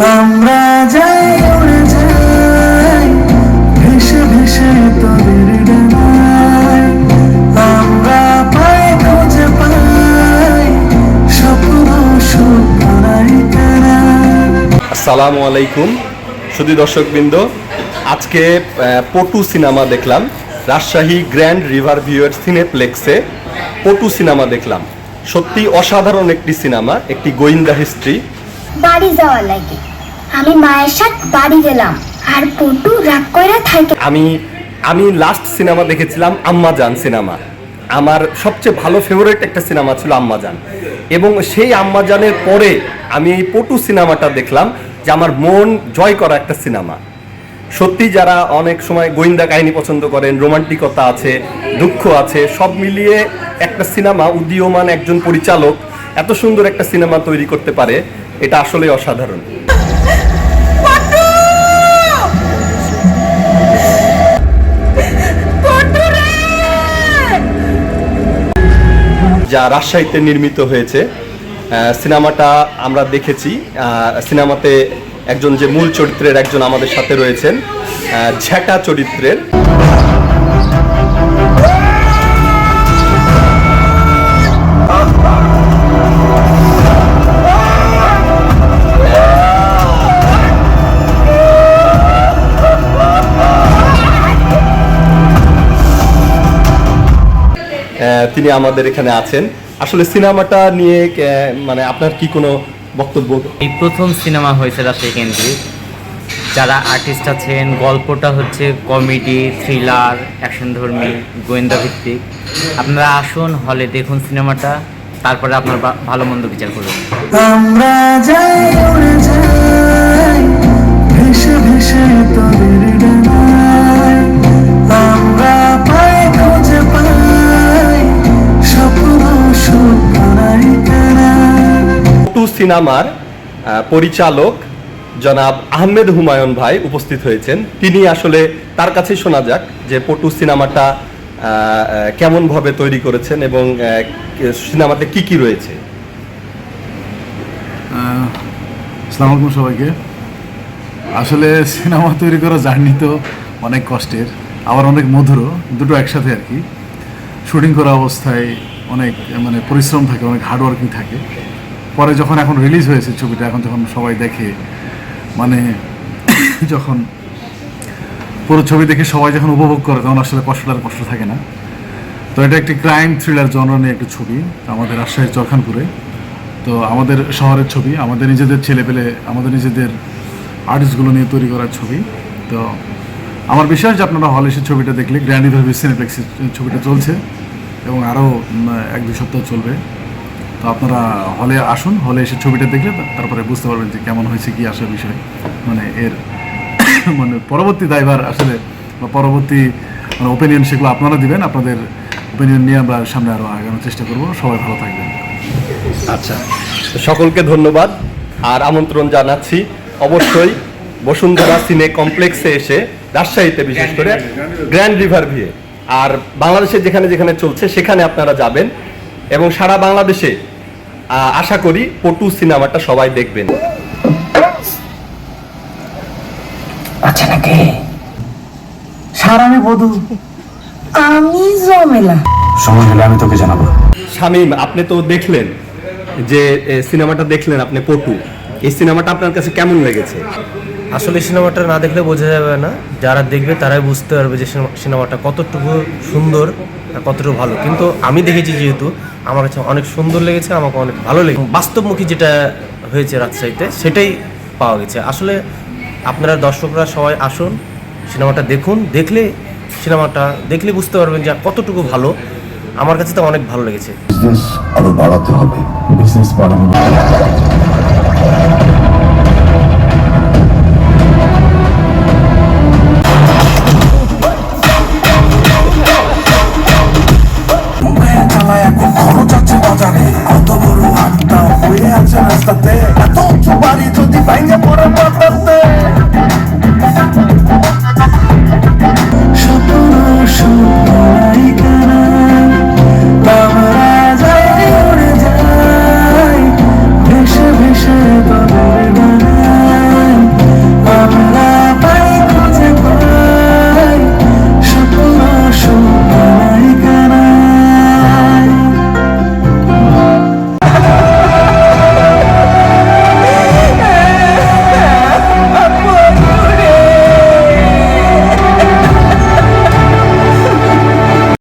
আমরা যাই উড়ে যাই ভেসে ভেসে তোদের ডানায়। আমরা পাই খুঁজে পাই স্বপ্ন সুপারাই কারা। আসসালামু আলাইকুম শুধু দর্শকবৃন্দ আজকে পটু সিনেমা দেখলাম রাজশাহী গ্র্যান্ড রিভার ভিউয়ের সিনেপ্লেক্সে পটু সিনেমা দেখলাম। সত্যি অসাধারণ একটি সিনেমা একটি গোয়েন্দা হিস্ট্রি। বাড়ি যাওয়ার লাগে। আমি মায়ের সাথে বাড়ি গেলাম। আর পটু রাগ করে থাকে। আমি আমি লাস্ট সিনেমা দেখেছিলাম আম্মাজান সিনেমা আমার সবচেয়ে ভালো ফেভারিট একটা সিনেমা ছিল আম্মাজান। এবং সেই আম্মাজানের পরে আমি এই পটু সিনেমাটা দেখলাম যে আমার মন জয় করা একটা সিনেমা সত্যি যারা অনেক সময় গোয়েন্দা কাহিনী পছন্দ করেন, রোমান্টিকতা আছে, দুঃখ আছে, সব মিলিয়ে একটা সিনেমা উদীয়মান একজন পরিচালক এত সুন্দর একটা সিনেমা তৈরি করতে পারে, এটা আসলে অসাধারণ। যা রাজশাহীতে নির্মিত হয়েছে সিনেমাটা আমরা দেখেছি সিনেমাতে একজন যে মূল চরিত্রের একজন আমাদের সাথে রয়েছেন ঝ্যাটা চরিত্রের। তিনি আমাদের এখানে আছেন। আসলে সিনেমাটা নিয়ে মানে আপনার কি কোনো বক্তব্য? এই প্রথম সিনেমা হয়েছে রাজশাহী কেন্দ্রিক। যারা আর্টিস্ট আছেন গল্পটা হচ্ছে কমেডি থ্রিলার অ্যাকশন ধর্মী গোয়েন্দা ভিত্তিক আপনারা আসুন হলে দেখুন সিনেমাটা তারপরে আপনার ভালো মন্দ বিচার করুন। আমরা যাই। সিনেমার পরিচালক জনাব আহমেদ হুমায়ুন ভাই উপস্থিত হয়েছেন। তিনি আসলে তার কাছেই শোনা যাক যে পটু সিনেমাটা আহ, কেমনভাবে তৈরি করেছেন এবং সিনেমাতে কি কি রয়েছে? সবাইকে। আসলে সিনেমা তৈরি করা জার্নি তো অনেক কষ্টের আবার অনেক মধুরও দুটো একসাথে আর কি। শুটিং করা অবস্থায় অনেক মানে পরিশ্রম থাকে অনেক হার্ডওয়ার্কিং থাকে। পরে যখন এখন রিলিজ হয়েছে ছবিটা, এখন যখন সবাই দেখে মানে যখন পুরো ছবি দেখে সবাই যখন উপভোগ করে, তখন আসলে কষ্ট আর কষ্ট থাকে না। তো এটা একটি ক্রাইম থ্রিলার জনর নিয়ে একটি ছবি, আমাদের রাজশাহীর চরখানপুরে। তো আমাদের শহরের ছবি, আমাদের নিজেদের ছেলে পেলে আমাদের নিজেদের আর্টিস্টগুলো নিয়ে তৈরি করার ছবি। তো আমার বিশ্বাস যে আপনারা হলে এসে ছবিটা দেখলে গ্র্যান্ড ইভার সিনেপ্লেক্সের ছবিটা চলছে এবং আরও এক দুই সপ্তাহ চলবে। তো আপনারা হলে আসুন, হলে এসে ছবিটা দেখলে তারপরে বুঝতে পারবেন যে কেমন হয়েছে কি আসে বিষয়। মানে এর মানে পরবর্তী দায়ভার আসলে বা পরবর্তী মানে ওপিনিয়ন সেগুলো আপনারা দিবেন, আপনাদের ওপিনিয়ন নিয়ে আমরা সামনে আরও আগানোর চেষ্টা করব। সবাই ভালো থাকবেন। আচ্ছা সকলকে ধন্যবাদ। আর আমন্ত্রণ জানাচ্ছি অবশ্যই বসুন্ধরা সিনে কমপ্লেক্সে এসে রাজশাহীতে বিশেষ করে গ্র্যান্ড রিভার ভিয়ে। আর বাংলাদেশে যেখানে যেখানে চলছে, সেখানে আপনারা যাবেন। এবং সারা বাংলাদেশে আশা করি পটু সিনেমাটা সবাই দেখবেন। আচ্ছা নাকি? সারামে বধু। আমি জমেলা। সময় হলে আমি তোকে জানাব। শামীম আপনি তো দেখলেন যে সিনেমাটা দেখলেন আপনি পটু। এই সিনেমাটা আপনার কাছে কেমন লেগেছে? আসলে সিনেমাটা না দেখলে বোঝা যাবে না। যারা দেখবে তারাই বুঝতে পারবে যে সিনেমা- সিনেমাটা কতটুকু সুন্দর আর কতটুকু ভালো। কিন্তু আমি দেখেছি যেহেতু, আমার কাছে অনেক সুন্দর লেগেছে, আমাকে অনেক ভালো লেগেছে। বাস্তবমুখী যেটা হয়েছে রাজশাহীতে, সেটাই পাওয়া গেছে। আসলে আপনারা দর্শকরা সবাই আসুন, সিনেমাটা দেখুন, দেখলে সিনেমাটা, দেখলে বুঝতে পারবেন যে কতটুকু ভালো। আমার কাছে তো অনেক ভালো লেগেছে। আরও বাড়াতে হবে। বিজনেস বাড়ানো।